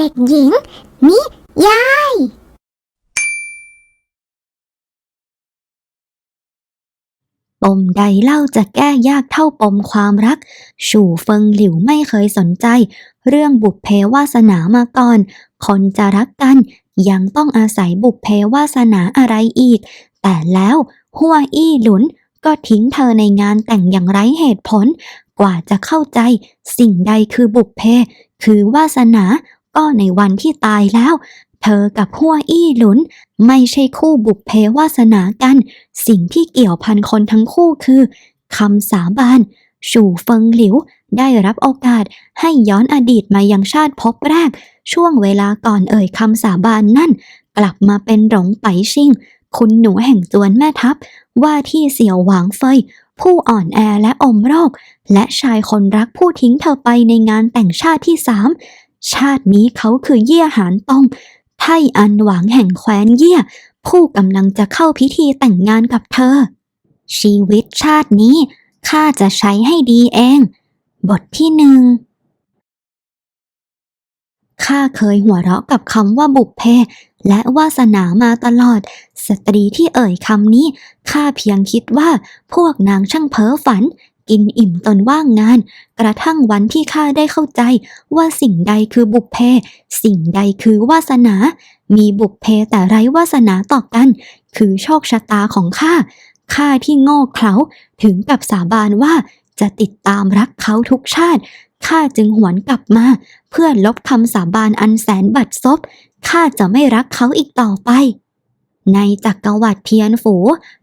เด็กหญิง นิยาย ปมใดเล่าจะแก้ยากเท่าปมความรักสู่เฟิงหลิวไม่เคยสนใจ เรื่องบุพเพวาสนามาก่อน คนจะรักกัน ยังต้องอาศัยบุพเพวาสนาอะไรอีก แต่แล้วหัวอี้หลุนก็ทิ้งเธอในงานแต่งอย่างไร้เหตุผล กว่าจะเข้าใจ สิ่งใดคือบุพเพ คือวาสนา ก็ในวันที่ตายแล้ว เธอกับหัวอี้หลุน ไม่ใช่คู่บุพเพวาสนากัน สิ่งที่เกี่ยวพันคนทั้งคู่คือคำสาบานสู่เฟิงหลิวได้รับโอกาสให้ย้อนอดีตมายังชาติภพแรก ช่วงเวลาก่อนเอ่ยคำสาบานนั่น กลับมาเป็นหลงไปชิง คุณหนูแห่งจวนแม่ทัพ ว่าที่เสี่ยวหวางเฟย ผู้อ่อนแอและอมโรค และชายคนรักผู้ทิ้งเธอไปในงานแต่งชาติที่สาม ชาตินี้เขาคือเยี่ยหานตงไทอันหวังแห่งแคว้นเยี่ย ผู้กำลังจะเข้าพิธีแต่งงานกับเธอ ชีวิตชาตินี้ข้าจะใช้ให้ดีเอง บทที่หนึ่งข้าเคยหัวเราะกับคำว่าบุพเพ และวาสนามาตลอด สตรีที่เอ่ยคำนี้ข้าเพียงคิดว่าพวกนางช่างเพ้อฝัน กินอิ่มตนว่างงาน กระทั่งวันที่ข้าได้เข้าใจว่าสิ่งใดคือบุพเพ สิ่งใดคือวาสนา มีบุพเพแต่ไร้วาสนาต่อกัน คือโชคชะตาของข้าข้าที่โง่เขลาถึงกับสาบานว่าจะติดตามรักเขาทุกชาติข้าจึงหวนกลับมา เพื่อลบคำสาบานอันแสนบัดซบข้าจะไม่รักเขาอีกต่อไป ในจักรวรรดิเทียนฝู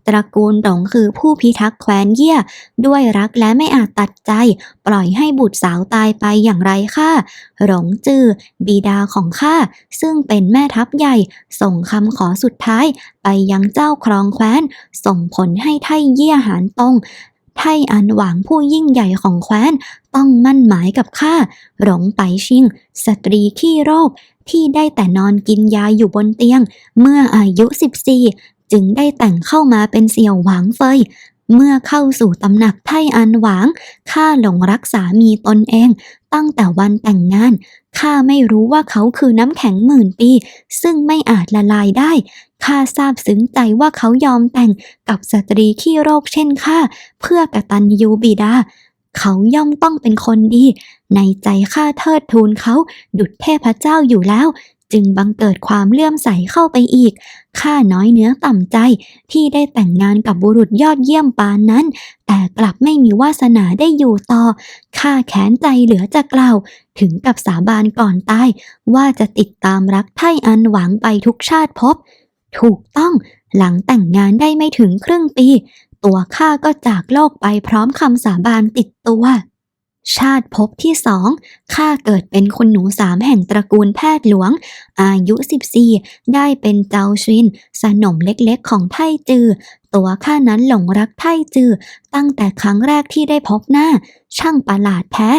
ตระกูลหลงคือผู้พิทักษ์แคว้นเยี่ยด้วยรักและไม่อาจตัดใจ ปล่อยให้บุตรสาวตายไปอย่างไรค่ะ หลงจือ บิดาของข้าซึ่งเป็นแม่ทัพใหญ่ ส่งคำขอสุดท้าย ไปยังเจ้าครองแคว้น ส่งผลให้ไทเยี่ยหานตง ไทอันหวังผู้ยิ่งใหญ่ของแคว้น ต้องมั่นหมายกับข้าหลงไปชิง สตรีขี้โรคที่ได้แต่นอนกินยาอยู่บนเตียง เมื่ออายุ 14 จึงได้แต่งเข้ามาเป็นเสี่ยวหวางเฟยเมื่อเข้าสู่ตำหนักไทอันหวางข้าหลงรักสามีตนเอง ตั้งแต่วันแต่งงานข้าไม่รู้ว่าเขาคือน้ำแข็งหมื่นปี ซึ่งไม่อาจละลายได้ ข้าซาบซึ้งใจว่าเขายอมแต่งกับสตรีขี้โรคเช่นข้าเพื่อกตัญญูบิดา เขาย่อมต้องเป็นคนดี ในใจข้าเทิดทูนเขา ดุจเทพเจ้าอยู่แล้ว จึงบังเกิดความเลื่อมใสเข้าไปอีกข้าน้อยเนื้อต่ำใจที่ได้แต่งงานกับบุรุษยอดเยี่ยมปานนั้น แต่กลับไม่มีวาสนาได้อยู่ต่อข้าแค้นใจเหลือจะกล่าว ถึงกับสาบานก่อนตาย ว่าจะติดตามรักไทอันหวังไปทุกชาติภพ ถูกต้องหลังแต่งงานได้ไม่ถึงครึ่งปี ตัวข้าก็จากโลกไปพร้อมคำสาบานติดตัว ชาติภพที่สองข้าเกิดเป็นคนหนูสามแห่งตระกูลแพทย์หลวง อายุ 14 ได้เป็นเจ้าชิน สนมเล็กๆของไทจือ ตัวข้านั้นหลงรักไทจือ ตั้งแต่ครั้งแรกที่ได้พบหน้า ช่างประหลาดแท้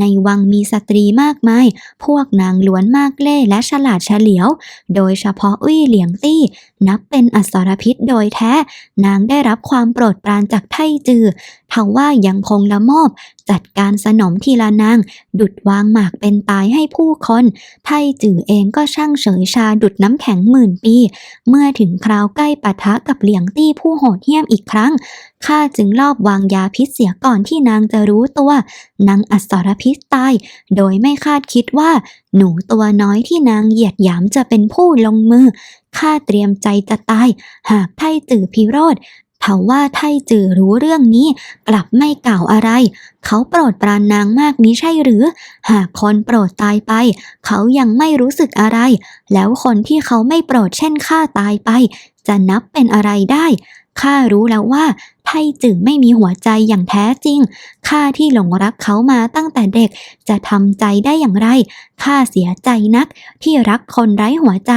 ในวังมีสตรีมากมาย พวกนางล้วนมากเล่และฉลาดเฉลียว โดยเฉพาะอุ้ยเหลียงตี้ นับเป็นอสรพิษโดยแท้ นางได้รับความโปรดปรานจากไทจือทว่ายังคงละโมบจัดการสนมทีละนาง ดุดวางหมากเป็นตายให้ผู้คนไทจือเองก็ช่างเฉยชาดุดน้ำแข็งหมื่นปี เมื่อถึงคราวใกล้ปะทะกับเหลียงตี้ผู้โหดเหี้ยมอีกครั้ง ข้าจึงลอบวางยาพิษเสียก่อนที่นางจะรู้ตัวนางอสรพิษตาย โดยไม่คาดคิดว่า หนูตัวน้อยที่นางเหยียดหยามจะเป็นผู้ลงมือ ข้าเตรียมใจจะตาย หากไทจือพิโรธทว่าไทจือรู้เรื่องนี้กลับไม่กล่าวอะไร เขาโปรดปรานนางมากมิใช่หรือ หากคนโปรดตายไป เขายังไม่รู้สึกอะไร แล้วคนที่เขาไม่โปรดเช่นข้าตายไป จะนับเป็นอะไรได้ ข้ารู้แล้วว่าไทจือไม่มีหัวใจอย่างแท้จริง ข้าที่หลงรักเขามาตั้งแต่เด็กจะทำใจได้อย่างไร ข้าเสียใจนักที่รักคนไร้หัวใจ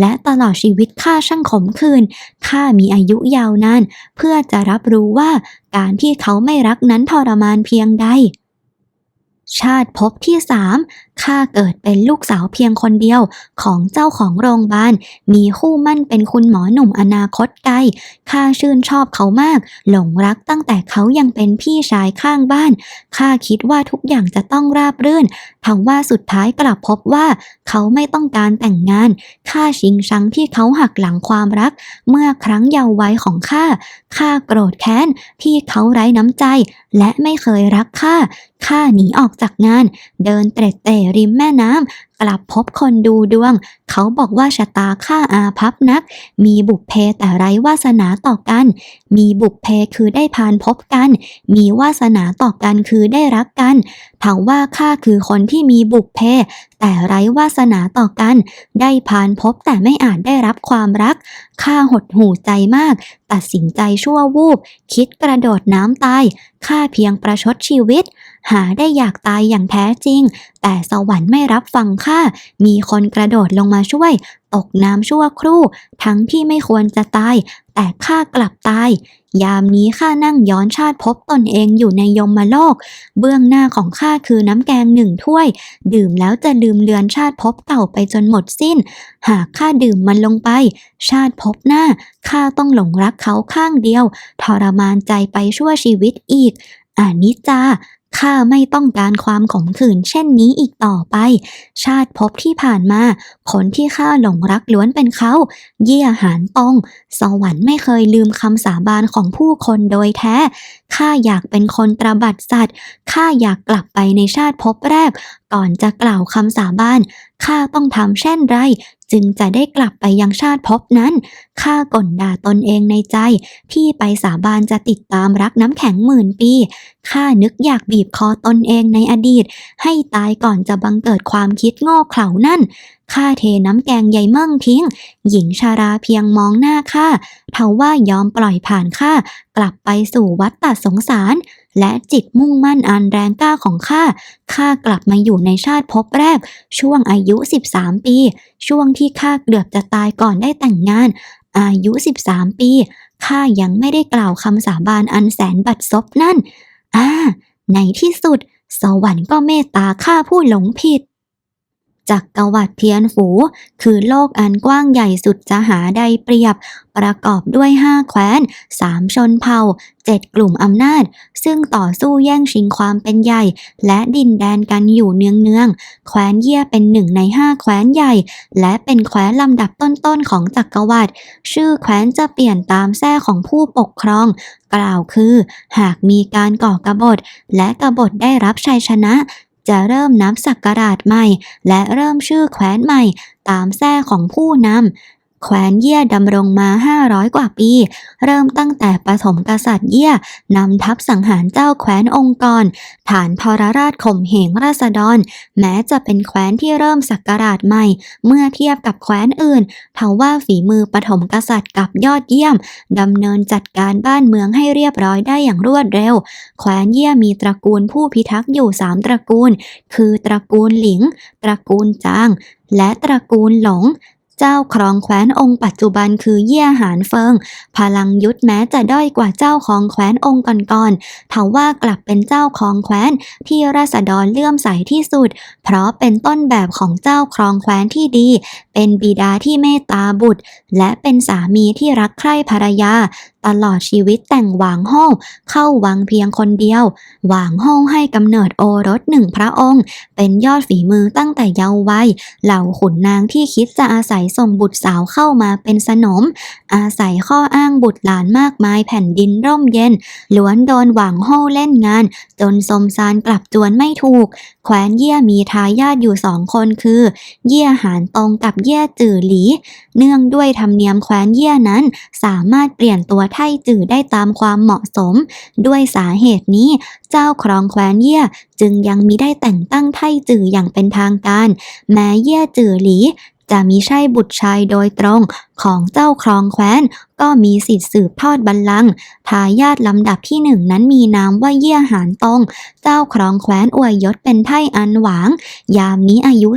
และตลอดชีวิตข้าช่างขมขื่น ข้ามีอายุยาวนาน เพื่อจะรับรู้ว่าการที่เขาไม่รักนั้นทรมานเพียงใดชาติภพที่สามข้าเกิดเป็นลูกสาวเพียงคนเดียวของเจ้าของโรงพยาบาล มีคู่มั่นเป็นคุณหมอหนุ่มอนาคตไกล ข้าชื่นชอบเขามาก หลงรักตั้งแต่เขายังเป็นพี่ชายข้างบ้าน ข้าคิดว่าทุกอย่างจะต้องราบรื่นทว่าสุดท้ายกลับพบว่า เขาไม่ต้องการแต่งงาน ข้าชิงชังที่เขาหักหลังความรัก เมื่อครั้งเยาว์วัยของข้า ข้าโกรธแค้นที่เขาไร้น้ำใจ และไม่เคยรักข้า ข้าหนีออกจากงาน เดินเตร็ดเตร่ริมแม่น้ำกลับพบคนดูดวง เขาบอกว่าชะตาข้าอาภัพนัก มีบุพเพแต่ไร้วาสนาต่อกัน มีบุพเพคือได้พานพบกัน มีวาสนาต่อกันคือได้รักกันถาว่าข้าคือคนที่มีบุพเพ แต่ไร้วาสนาต่อกัน ได้พานพบแต่ไม่อาจได้รับความรักข้าหดหู่ใจมาก ตัดสินใจชั่ววูบ คิดกระโดดน้ำตายข้าเพียงประชดชีวิต หาได้อยากตายอย่างแท้จริง แต่สวรรค์ไม่รับฟังข้ามีคนกระโดดลงมาช่วย ตกน้ำชั่วครู่ ทั้งที่ไม่ควรจะตาย แต่ข้ากลับตาย ยามนี้ข้านั่งย้อนชาติพบตนเองอยู่ในยมโลก เบื้องหน้าของข้าคือน้ำแกงหนึ่งถ้วย ดื่มแล้วจะลืมเลือนชาติพบเก่าไปจนหมดสิ้น หากข้าดื่มมันลงไป ชาติพบหน้าข้าต้องหลงรักเขาข้างเดียว ทรมานใจไปชั่วชีวิตอีกอานิจจา ข้าไม่ต้องการความขมขื่นเช่นนี้อีกต่อไป ชาติภพที่ผ่านมา คนที่ข้าหลงรักล้วนเป็นเขา เยี่ยหานตองสวรรค์ไม่เคยลืมคำสาบานของผู้คนโดยแท้ ข้าอยากเป็นคนตระบัดสัตว์ ข้าอยากกลับไปในชาติภพแรก ก่อนจะกล่าวคำสาบาน ข้าต้องทำเช่นไร จึงจะได้กลับไปยังชาติภพนั้น ข้ากลด่าตนเองในใจ ที่ไปสาบานจะติดตามรักน้ำแข็งหมื่นปี ข้านึกอยากบีบคอตนเองในอดีต ให้ตายก่อนจะบังเกิดความคิดโง่เขลานั่น ข้าเทน้ำแกงใยเมิ่งทิ้ง หญิงชาราเพียงมองหน้าข้าเทว่ายอมปล่อยผ่านข้ากลับไปสู่วัฏฏะสงสาร และจิตมุ่งมั่นอันแรงกล้าของข้า ข้ากลับมาอยู่ในชาติพบแรก ช่วงอายุ 13 ปี ช่วงที่ข้าเกือบจะตายก่อนได้แต่งงาน อายุ 13 ปี ข้ายังไม่ได้กล่าวคำสาบานอันแสนบัดซบนั่น อ่า ในที่สุด สวรรค์ก็เมตตาข้าผู้หลงผิด จักรวรรดิเทียนฝู คือโลกอันกว้างใหญ่สุดจะหาได้เปรียบ ประกอบด้วยห้าแคว้นสามชนเผ่าเจ็ดกลุ่มอำนาจ ซึ่งต่อสู้แย่งชิงความเป็นใหญ่ และดินแดนกันอยู่เนืองๆแคว้นเยี่ยเป็นหนึ่งในห้าแคว้นใหญ่ และเป็นแคว้นลำดับต้นๆของจักรวรรดิชื่อแคว้นจะเปลี่ยนตามแท้ของผู้ปกครอง กล่าวคือ หากมีการก่อกรบฏ และกรบฏได้รับชัยชนะ จะเริ่มนับศักราชใหม่ และเริ่มชื่อแคว้นใหม่ ตามแท้ของผู้นำ แคว้นเยี่ยดำรงมา 500 กว่าปี เริ่มตั้งแต่ปฐมกษัตริย์เยี่ยนำทัพสังหารเจ้าแคว้นองค์กร ฐานทรราชข่มเหงราษฎร แม้จะเป็นแคว้นที่เริ่มศักราชใหม่ เมื่อเทียบกับแคว้นอื่นทว่าฝีมือปฐมกษัตริย์กับยอดเยี่ยมดำเนินจัดการบ้านเมืองให้เรียบร้อยได้อย่างรวดเร็ว แคว้นเยี่ยมีตระกูลผู้พิทักษ์อยู่สามตระกูล คือตระกูลหลิง ตระกูลจาง และตระกูลหลง เจ้าครองแคว้นองค์ปัจจุบันคือเยี่ยหานเฟิง พลังยุทธแม้จะด้อยกว่าเจ้าของแคว้นองค์ก่อนๆทว่ากลับเป็นเจ้าของแคว้นที่ราษฎรเลื่อมใสที่สุด เพราะเป็นต้นแบบของเจ้าครองแคว้นที่ดีเป็นบิดาที่เมตตาบุตร และเป็นสามีที่รักใคร่ภรรยา ตลอดชีวิตแต่งหวางห้องเข้าวังเพียงคนเดียว หวางห้องให้กำเนิดโอรสหนึ่งพระองค์ เป็นยอดฝีมือตั้งแต่เยาว์วัย เหล่าขุนนางที่คิดจะอาศัยส่งบุตรสาวเข้ามาเป็นสนม อาศัยข้ออ้างบุตรหลานมากมายแผ่นดินร่มเย็น ล้วนโดนหวังโห่เล่นงาน จนสมซานกลับจวนไม่ถูก แคว้นเยี่ยมีทายาทอยู่สองคนคือ เยี่ยหานตรงกับเย่จื่อหลี เนื่องด้วยธรรมเนียมแคว้นเย่นั้น สามารถเปลี่ยนตัวไทจื่อได้ตามความเหมาะสม ด้วยสาเหตุนี้ เจ้าครองแคว้นเย่จึงยังมิได้แต่งตั้งไทจื่ออย่างเป็นทางการ แม้เย่จื่อหลีจะมิใช่บุตรชายโดยตรงของเจ้าครองแคว้น ก็มีสิทธิ์สืบทอดบัลลังก์ทายาทลำดับที่หนึ่งนั้นมีนามว่าเยี่ยหานตง เจ้าครองแคว้นอวยยศเป็นไท่อันหวาง ยามนี้อายุ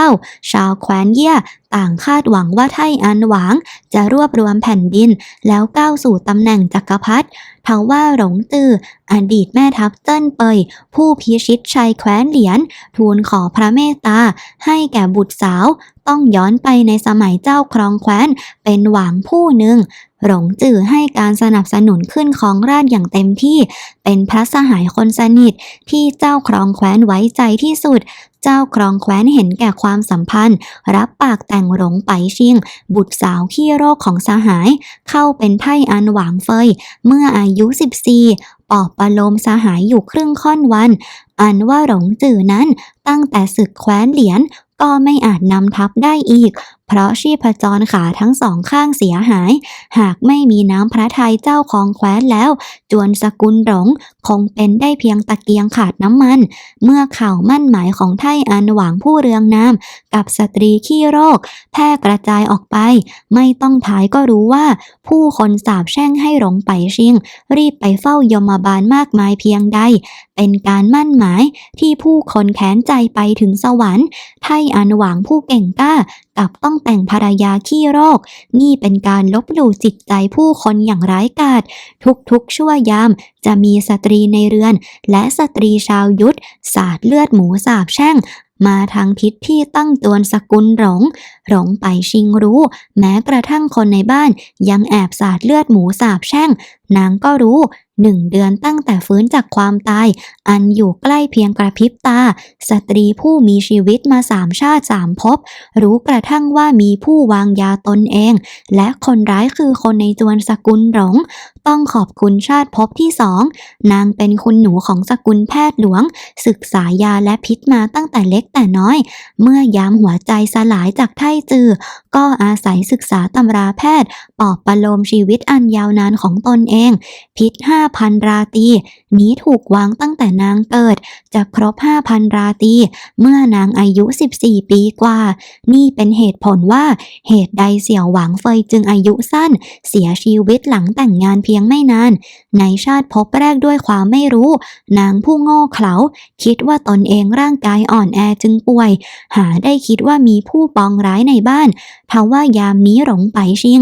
19 ชาวแคว้นเยี่ยต่างคาดหวังว่าไท่อันหวาง จะรวบรวมแผ่นดิน แล้วก้าวสู่ตำแหน่งจักรพรรดิทว่าหลงจืออดีตแม่ทัพเจิ้นเปย ผู้พิชิตชัยแคว้นเหรียญทูลขอพระเมตตา ให้แก่บุตรสาว ต้องย้อนไปในสมัยเจ้าครองแคว้นเป็นหวางผู้หนึ่ง หลงจื่อให้การสนับสนุนขึ้นของราชอย่างเต็มที่ เป็นพระสหายคนสนิทที่เจ้าครองแคว้นไว้ใจที่สุด เจ้าครองแคว้นเห็นแก่ความสัมพันธ์ รับปากแต่งหลงไปชิง บุตรสาวขี้โรคของสหาย เข้าเป็นไท่อันหวางเฟย เมื่ออายุ 14ปอบประโลมสหายอยู่ครึ่งค่อนวัน อันว่าหลงจื่อนั้นตั้งแต่ศึกแคว้นเหรียญก็ไม่อาจนำทัพได้อีกเพราะชีพจรขาทั้งสองข้างเสียหาย หากไม่มีน้ำพระทัยเจ้าของแคว้นแล้ว จวนสกุลหลงคงเป็นได้เพียงตะเกียงขาดน้ำมัน เมื่อข่าวมั่นหมายของไทอันหวังผู้เรืองนามกับสตรีขี้โรค แพร่กระจายออกไป ไม่ต้องทายก็รู้ว่า ผู้คนสาบแช่งให้หลงไปชิง รีบไปเฝ้ายมบาลมากมายเพียงใด เป็นการมั่นหมายที่ผู้คนแค้นใจไปถึงสวรรค์ ไทอันหวังผู้เก่งกล้า กับต้องแต่งภรรยาขี้โรค นี่เป็นการลบหลู่จิตใจผู้คนอย่างร้ายกาจทุกๆชั่วยามจะมีสตรีในเรือน และสตรีชาวยุทธสาดเลือดหมูสาบแช่งมาทางทิศที่ตั้งตวนสกุลหลง หลงไปชิงรู้ แม้กระทั่งคนในบ้านยังแอบสาดเลือดหมูสาบแช่ง นางก็รู้ หนึ่งเดือนตั้งแต่ฟื้นจากความตาย อันอยู่ใกล้เพียงกระพริบตา สตรีผู้มีชีวิตมาสามชาติสามภพรู้กระทั่งว่ามีผู้วางยาตนเอง และคนร้ายคือคนในจวนสกุลหลง ต้องขอบคุณชาติภพที่สองนางเป็นคุณหนูของสกุลแพทย์หลวง ศึกษายาและพิษมาตั้งแต่เล็กแต่น้อย เมื่อยามหัวใจสลายจากไท่จือ ก็อาศัยศึกษาตำราแพทย์ปอบประโลมชีวิตอันยาวนานของตนเอง พิษห้าพันราตีนี้ถูกวางตั้งแต่นางเกิด จะครบห้าพันราตีเมื่อนางอายุ 14 ปีกว่า นี่เป็นเหตุผลว่าเหตุใดเสี่ยวหวังเฟยจึงอายุสั้น เสียชีวิตหลังแต่งงานเพียงไม่นาน ในชาติพบแรกด้วยความไม่รู้ นางผู้โง่เขลาคิดว่าตนเองร่างกายอ่อนแอจึงป่วย หาได้คิดว่ามีผู้ปองร้ายในบ้าน ทว่ายามนี้หลงไปชิง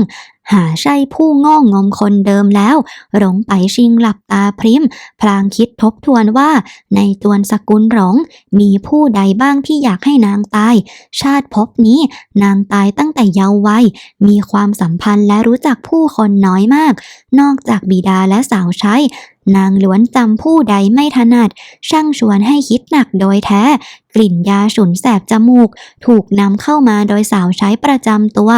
หาใช่ผู้ง่งมคนเดิมแล้วหลงไปชิงหลับตาพริม พลางคิดทบทวนว่า ในตวนสกุลหลงมีผู้ใดบ้างที่อยากให้นางตาย ชาติภพนี้ นางตายตั้งแต่เยาว์วัยมีความสัมพันธ์และรู้จักผู้คนน้อยมาก นอกจากบิดาและสาวใช้นางล้วนจำผู้ใดไม่ถนัด ช่างชวนให้คิดหนักโดยแท้ กลิ่นยาฉุนแสบจมูก ถูกนำเข้ามาโดยสาวใช้ประจำตัว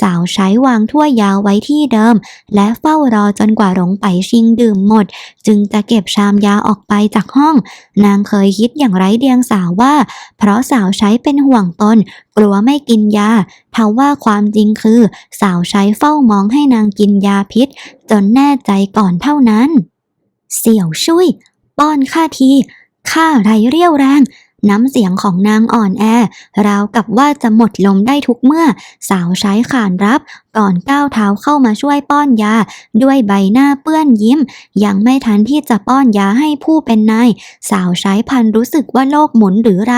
สาวใช้วางถ้วยยาวไว้ที่เดิม และเฝ้ารอจนกว่าหลงไปชิงดื่มหมด จึงจะเก็บชามยาออกไปจากห้อง นางเคยคิดอย่างไร้เดียงสาว่า เพราะสาวใช้เป็นห่วงตน กลัวไม่กินยาทว่าความจริงคือ สาวใช้เฝ้ามองให้นางกินยาพิษ จนแน่ใจก่อนเท่านั้น เสี่ยวช่วย ป้อนข้าทีข้าไรเรี่ยวแรง น้ำเสียงของนางอ่อนแอ ราวกับว่าจะหมดลมได้ทุกเมื่อ สาวใช้ขานรับ ก่อนก้าวเท้าเข้ามาช่วยป้อนยา ด้วยใบหน้าเปื้อนยิ้ม ยังไม่ทันที่จะป้อนยาให้ผู้เป็นนาย สาวใช้พันรู้สึกว่าโลกหมุนหรือไร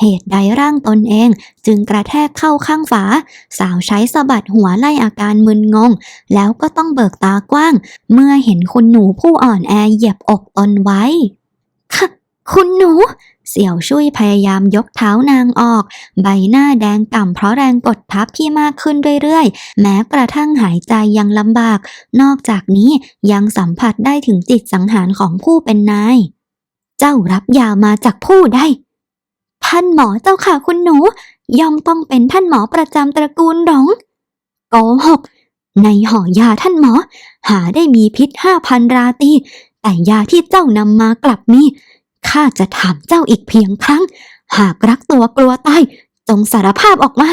เหตุใดร่างตนเอง จึงกระแทกเข้าข้างฝา สาวใช้สะบัดหัวไล่อาการมึนงง แล้วก็ต้องเบิกตากว้าง เมื่อเห็นคุณหนูผู้อ่อนแอเหยียบอกตนไว้ค่ะ คุณหนู เสี่ยวช่วยพยายามยกเท้านางออก ใบหน้าแดงก่ำเพราะแรงกดทับที่มากขึ้นเรื่อยๆ แม้กระทั่งหายใจยังลำบาก นอกจากนี้ยังสัมผัสได้ถึงจิตสังหารของผู้เป็นนาย เจ้ารับยามาจากผู้ใดท่านหมอเจ้าค่ะคุณหนู ย่อมต้องเป็นท่านหมอประจำตระกูลหลงโกหก ในห่อยาท่านหมอ หาได้มีพิษห้าพันราตีแต่ยาที่เจ้านำมากลับมี ข้าจะถามเจ้าอีกเพียงครั้ง หากรักตัวกลัวตายจงสารภาพออกมา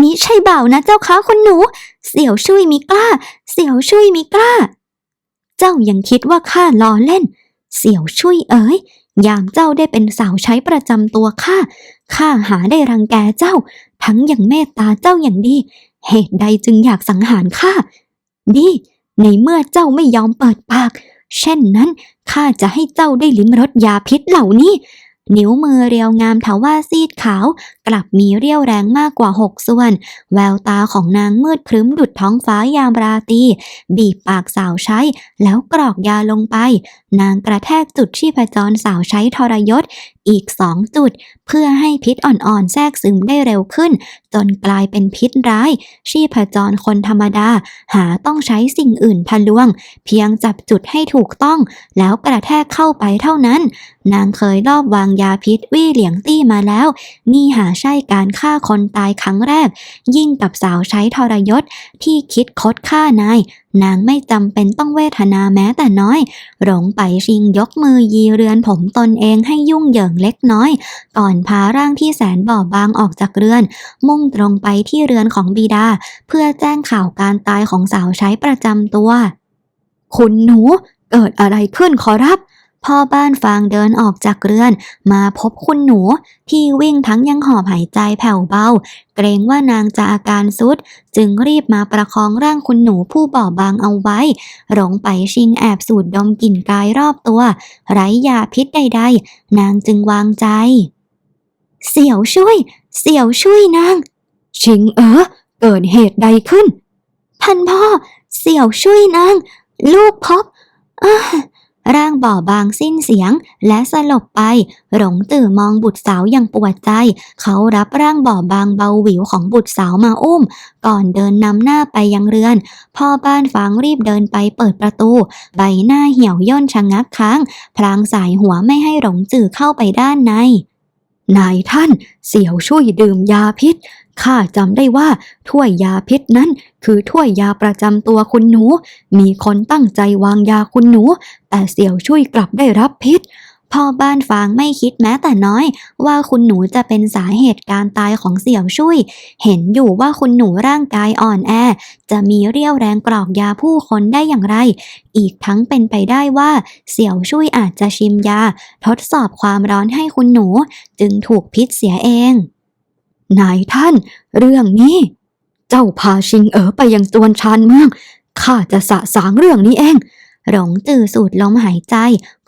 มิใช่เบานะเจ้าคะคุณหนู เสี่ยวช่วยมีกล้า เสี่ยวช่วยมีกล้า เจ้ายังคิดว่าข้าล้อเล่น เสี่ยวช่วยเอ๋ยยามเจ้าได้เป็นสาวใช้ประจำตัวข้าข้าหาได้รังแกเจ้า ทั้งอย่างเมตตาเจ้าอย่างดี เหตุใดจึงอยากสังหารข้านี่ในเมื่อเจ้าไม่ยอมเปิดปาก เช่นนั้น ข้าจะให้เจ้าได้ลิ้มรสยาพิษเหล่านี้ นิ้วมือเรียวงามทว่าซีดขาว กลับมีเรี่ยวแรงมากกว่าหกส่วน แววตาของนางมืดครึ้มดุดท้องฟ้ายามราตรีบีบปากสาวใช้ แล้วกรอกยาลงไป นางกระแทกจุดชีพจรสาวใช้ทรยศ อีกสองจุด เพื่อให้พิษอ่อนๆ แทรกซึมได้เร็วขึ้น จนกลายเป็นพิษร้าย ชีพจรคนธรรมดา หาต้องใช้สิ่งอื่นทะลวง เพียงจับจุดให้ถูกต้อง แล้วกระแทกเข้าไปเท่านั้น นางเคยลอบวางยาพิษวี่เหลียงตี้มาแล้ว นี่หาใช่การฆ่าคนตายครั้งแรก ยิ่งกับสาวใช้ทรยศที่คิดคดฆ่านายนางไม่จำเป็นต้องเวทนาแม้แต่น้อย หลงไปชิงยกมือยีเรือนผมตนเองให้ยุ่งเหยิงเล็กน้อย ก่อนพาร่างที่แสนบอบบางออกจากเรือน มุ่งตรงไปที่เรือนของบีดา เพื่อแจ้งข่าวการตายของสาวใช้ประจำตัว คุณหนู เกิดอะไรขึ้นขอรับ พ่อบ้านฟางเดินออกจากเรือน มาพบคุณหนู ที่วิ่งทั้งยังหอบหายใจแผ่วเบา เกรงว่านางจะอาการซุด จึงรีบมาประคองร่างคุณหนูผู้บอบบางเอาไว้หลงไปชิงแอบสูดดมกลิ่นกายรอบตัว ไร้ยาพิษใดๆ นางจึงวางใจ เสี่ยวช่วย เสี่ยวช่วยนาง ชิงเอ๋อเกิดเหตุใดขึ้น ท่านพ่อ เสี่ยวช่วยนาง ลูกพบอ้า ร่างบ่อบางสิ้นเสียง และสลบไป หลงตื่นมองบุตรสาวอย่างปวดใจ เขารับร่างบ่อบางเบาหวิวของบุตรสาวมาอุ้ม ก่อนเดินนำหน้าไปยังเรือน พ่อบ้านฟางรีบเดินไปเปิดประตู ใบหน้าเหี่ยวย่นชะงักค้าง พลางสายหัวไม่ให้หลงจื่อเข้าไปด้านในนายท่าน เสี่ยวช่วยดื่มยาพิษ ข้าจำได้ว่าถ้วยยาพิษนั้นคือถ้วยยาประจำตัวคุณหนู มีคนตั้งใจวางยาคุณหนู แต่เสี่ยวช่วยกลับได้รับพิษพ่อบ้านฟางไม่คิดแม้แต่น้อย ว่าคุณหนูจะเป็นสาเหตุการตายของเสี่ยวช่วยเห็นอยู่ว่าคุณหนูร่างกายอ่อนแอ จะมีเรี่ยวแรงกรอกยาผู้คนได้อย่างไร อีกทั้งเป็นไปได้ว่า เสี่ยวช่วยอาจจะชิมยา ทดสอบความร้อนให้คุณหนู จึงถูกพิษเสียเอง นายท่าน เรื่องนี้ เจ้าพาชิงเอ๋อไปยังจวนชานเมือง ข้าจะสะสางเรื่องนี้เอง หลงจื่อสูดลมหายใจ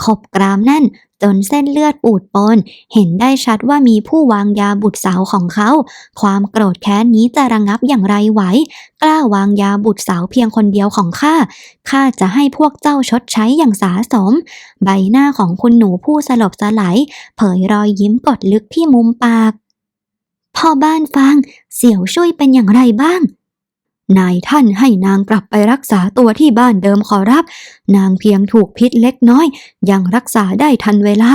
ขบกรามแน่น จนเส้นเลือดปูดปน เห็นได้ชัดว่ามีผู้วางยาบุตรสาวของเขา ความโกรธแค้นนี้จะระงับอย่างไรไหว กล้าวางยาบุตรสาวเพียงคนเดียวของข้า ข้าจะให้พวกเจ้าชดใช้อย่างสาสม ใบหน้าของคุณหนูผู้สลบสลายเผยรอยยิ้มกดลึกที่มุมปาก พ่อบ้านฟัง เสี่ยวช่วยเป็นอย่างไรบ้าง นายท่านให้นางกลับไปรักษาตัวที่บ้านเดิมขอรับ นางเพียงถูกพิษเล็กน้อย ยังรักษาได้ทันเวลา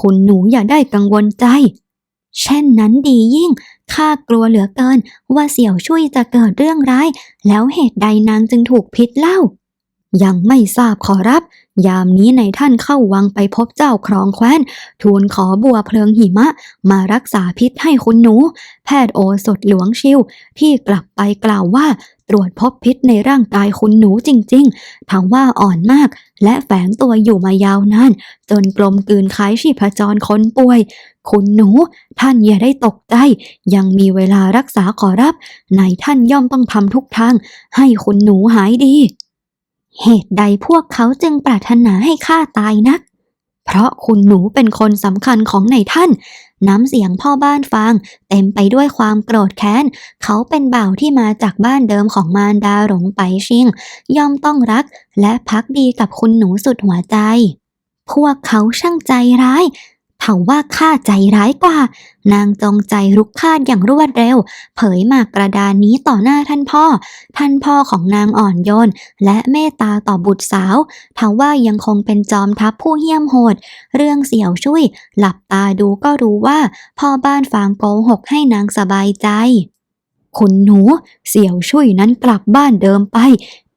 คุณหนูอย่าได้กังวลใจ เช่นนั้นดียิ่งข้ากลัวเหลือเกินว่าเสี่ยวช่วยจะเกิดเรื่องร้าย แล้วเหตุใดนางจึงถูกพิษเล่า ยังไม่ทราบขอรับ ยามนี้ในท่านเข้าวังไปพบเจ้าครองแคว้น ทูลขอบัวเพลิงหิมะ มารักษาพิษให้คุณหนู แพทย์โอสถหลวงชิว ที่กลับไปกล่าวว่าตรวจพบพิษในร่างกายคุณหนูจริงๆทั้งว่าอ่อนมาก และแฝงตัวอยู่มายาวนาน จนกลมกลืนคล้ายชีพจรคนป่วย คุณหนู ท่านอย่าได้ตกใจ ยังมีเวลารักษาขอรับ ในท่านย่อมต้องทำทุกทาง ให้คุณหนูหายดี เหตุใดพวกเขาจึงปรารถนาให้ข้าตายนัก เพราะคุณหนูเป็นคนสำคัญของนายท่าน น้ำเสียงพ่อบ้านฟัง เต็มไปด้วยความโกรธแค้น เขาเป็นบ่าวที่มาจากบ้านเดิมของมารดาหลงไปชิง ย่อมต้องรักและพักดีกับคุณหนูสุดหัวใจ พวกเขาช่างใจร้าย เผ่าว่าข้าใจร้ายกว่า นางจงใจรุกคาดอย่างรวดเร็ว เผยหมากกระดานนี้ต่อหน้าท่านพ่อ ท่านพ่อของนางอ่อนโยน และเมตตาต่อบุตรสาวทว่ายังคงเป็นจอมทัพผู้เหี้ยมโหด เรื่องเสี่ยวช่วย หลับตาดูก็รู้ว่าพ่อบ้านฟางโกหกให้นางสบายใจคุณหนู เสี่ยวช่วยนั้นกลับบ้านเดิมไป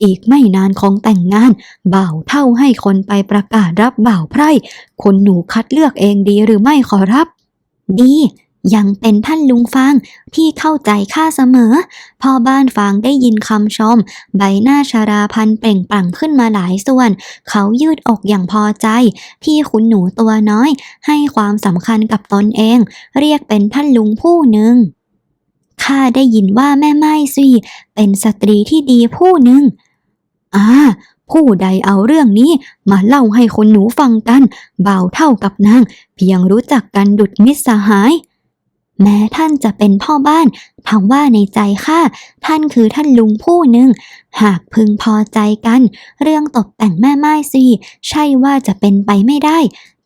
อีกไม่นานคงแต่งงาน บ่าวเท่าให้คนไปประกาศรับบ่าวไพร่คุณหนูคัดเลือกเองดีหรือไม่ขอรับ ดี ยังเป็นท่านลุงฟางที่เข้าใจข้าเสมอ พ่อบ้านฟางได้ยินคำชม ใบหน้าชาราพันเปล่งปลั่งขึ้นมาหลายส่วน เขายืดอกอย่างพอใจ ที่คุณหนูตัวน้อย ให้ความสำคัญกับตนเอง เรียกเป็นท่านลุงผู้หนึ่งข้าได้ยินว่าแม่ไม้ซีเป็นสตรีที่ดีผู้หนึ่ง อ่า ผู้ใดเอาเรื่องนี้มาเล่าให้คนหนูฟังกันบ่าวเท่ากับนาง เพียงรู้จักกันดุดมิตรสหาย แม้ท่านจะเป็นพ่อบ้านทว่าในใจข้าท่านคือท่านลุงผู้หนึ่ง หากพึงพอใจกัน เรื่องตกแต่งแม่ไม้ซีใช่ว่าจะเป็นไปไม่ได้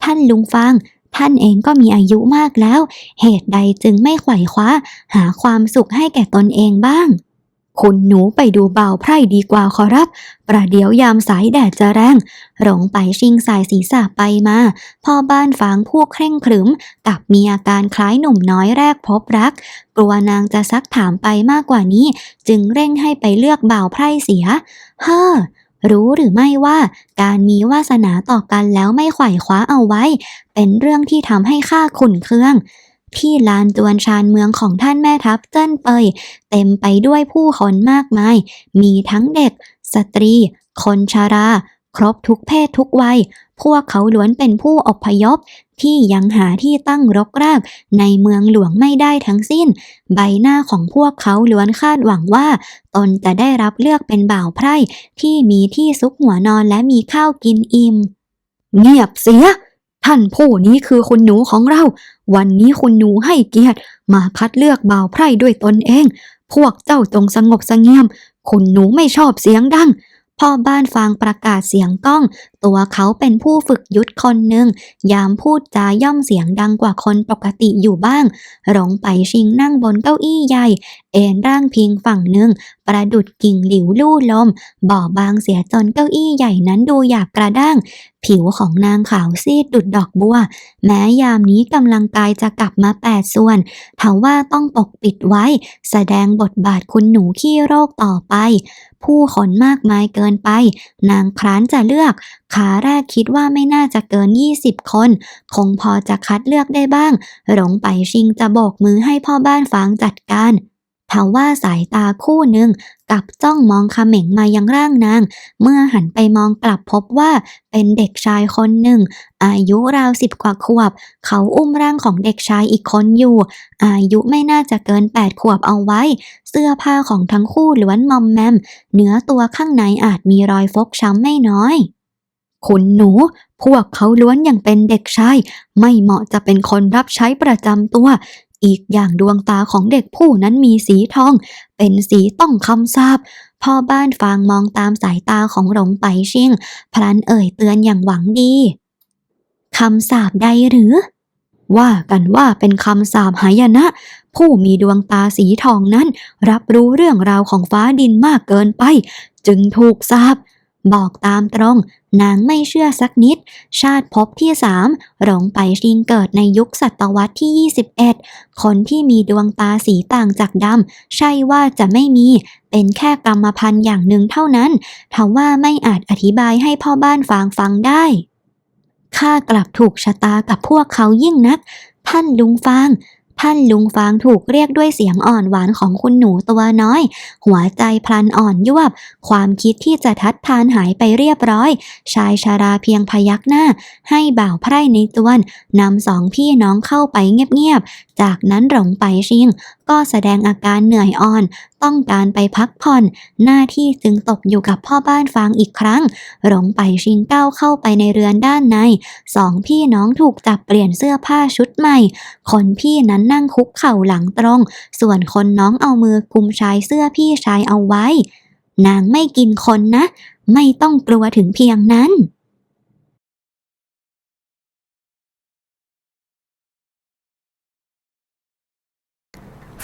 ท่านลุงฟังท่านเองก็มีอายุมากแล้ว เหตุใดจึงไม่ไขว่คว้า หาความสุขให้แก่ตนเองบ้าง คุณหนูไปดูเบาไพร่ดีกว่าขอรับ ประเดี๋ยวยามสายแดดจะแรงหลงไปชิงสายศีรษะไปมา พ่อบ้านฝางผู้เคร่งขรึม กับมีอาการคล้ายหนุ่มน้อยแรกพบรัก กลัวนางจะซักถามไปมากกว่านี้ จึงเร่งให้ไปเลือกเบาไพร่เสีย เฮ้อรู้หรือไม่ว่าการมีวาสนาต่อกันแล้วไม่ไขว่คว้าเอาไว้ เป็นเรื่องที่ทำให้ข้าขุ่นเคือง ที่ลานจวนชานเมืองของท่านแม่ทัพเจิ้นเปย เต็มไปด้วยผู้คนมากมาย มีทั้งเด็ก สตรี คนชารา ครบทุกเพศทุกวัย พวกเขาล้วนเป็นผู้อพยพ ที่ยังหาที่ตั้งรกราก ในเมืองหลวงไม่ได้ทั้งสิ้น ใบหน้าของพวกเขาล้วนคาดหวังว่า ตนจะได้รับเลือกเป็นบ่าวไพร่ ที่มีที่ซุกหัวนอนและมีข้าวกินอิ่ม เงียบเสีย ท่านผู้นี้คือคุณหนูของเรา วันนี้คุณหนูให้เกียรติ มาคัดเลือกบ่าวไพร่ด้วยตนเอง พวกเจ้าจงสงบเสงี่ยม คุณหนูไม่ชอบเสียงดัง พ่อบ้านฟางประกาศเสียงก้อง ตัวเขาเป็นผู้ฝึกยุทธคนหนึ่ง ยามพูดจาย่อมเสียงดังกว่าคนปกติอยู่บ้าง หลงไปชิงนั่งบนเก้าอี้ใหญ่ เอนร่างพิงฝั่งหนึ่ง ประดุดกิ่งหลิวลู่ลม บ่อบางเสียจนเก้าอี้ใหญ่นั้นดูหยาบกระด้าง ผิวของนางขาวซีดดุดดอกบัว แม้ยามนี้กำลังกายจะกลับมาแปดส่วนทว่าต้องปกปิดไว้ แสดงบทบาทคุณหนูขี้โรคต่อไป ผู้คนมากมายเกินไป นางคร้านจะเลือกขาแรกคิดว่าไม่น่าจะเกิน 20 คน คงพอจะคัดเลือกได้บ้าง หลงไปชิงจะโบกมือให้พ่อบ้านฟางจัดการทว่าสายตาคู่หนึ่งกลับจ้องมองเขม็งมายังร่างนาง เมื่อหันไปมองกลับพบว่าเป็นเด็กชายคนหนึ่ง อายุราวสิบกว่าขวบ เขาอุ้มร่างของเด็กชายอีกคนอยู่ อายุไม่น่าจะเกินแปดขวบเอาไว้ เสื้อผ้าของทั้งคู่ล้วนมอมแมม เนื้อตัวข้างในอาจมีรอยฟกช้ำไม่น้อย คุณหนู พวกเขาล้วนยังเป็นเด็กชาย ไม่เหมาะจะเป็นคนรับใช้ประจำตัว อีกอย่างดวงตาของเด็กผู้นั้นมีสีทอง เป็นสีต้องคำสาปพ่อบ้านฟางมองตามสายตาของหลงไปชิง พลันเอ่ยเตือนอย่างหวังดีคำสาปใดหรือ ว่ากันว่าเป็นคำสาปหายนะ ผู้มีดวงตาสีทองนั้น รับรู้เรื่องราวของฟ้าดินมากเกินไป จึงถูกสาปบอกตามตรง นางไม่เชื่อสักนิด ชาติภพที่สามหลงไปชิงเกิดในยุคศตวรรษที่ 21 คนที่มีดวงตาสีต่างจากดำ ใช่ว่าจะไม่มี เป็นแค่กรรมพันธุ์อย่างหนึ่งเท่านั้นทว่าไม่อาจอธิบายให้พ่อบ้านฟังฟังได้ ข้ากลับถูกชะตากับพวกเขายิ่งนัก ท่านลุงฟาง ท่านลุงฟางถูกเรียกด้วยเสียงอ่อนหวานของคุณหนูตัวน้อย หัวใจพลันอ่อนยวบ ความคิดที่จะทัดทานหายไปเรียบร้อย ชายชาราเพียงพยักหน้า ให้บ่าวไพร่ในตวนนำสองพี่น้องเข้าไปเงียบๆจากนั้นหลงไปชิง ก็แสดงอาการเหนื่อยอ่อน ต้องการไปพักผ่อน หน้าที่จึงตกอยู่กับพ่อบ้านฟางอีกครั้ง หลงไปชิงก้าวเข้าไปในเรือนด้านในสองพี่น้องถูกจับเปลี่ยนเสื้อผ้าชุดใหม่ คนพี่นั้นนั่งคุกเข่าหลังตรง ส่วนคนน้องเอามือกุมชายเสื้อพี่ชายเอาไว้ นางไม่กินคนนะ ไม่ต้องกลัวถึงเพียงนั้น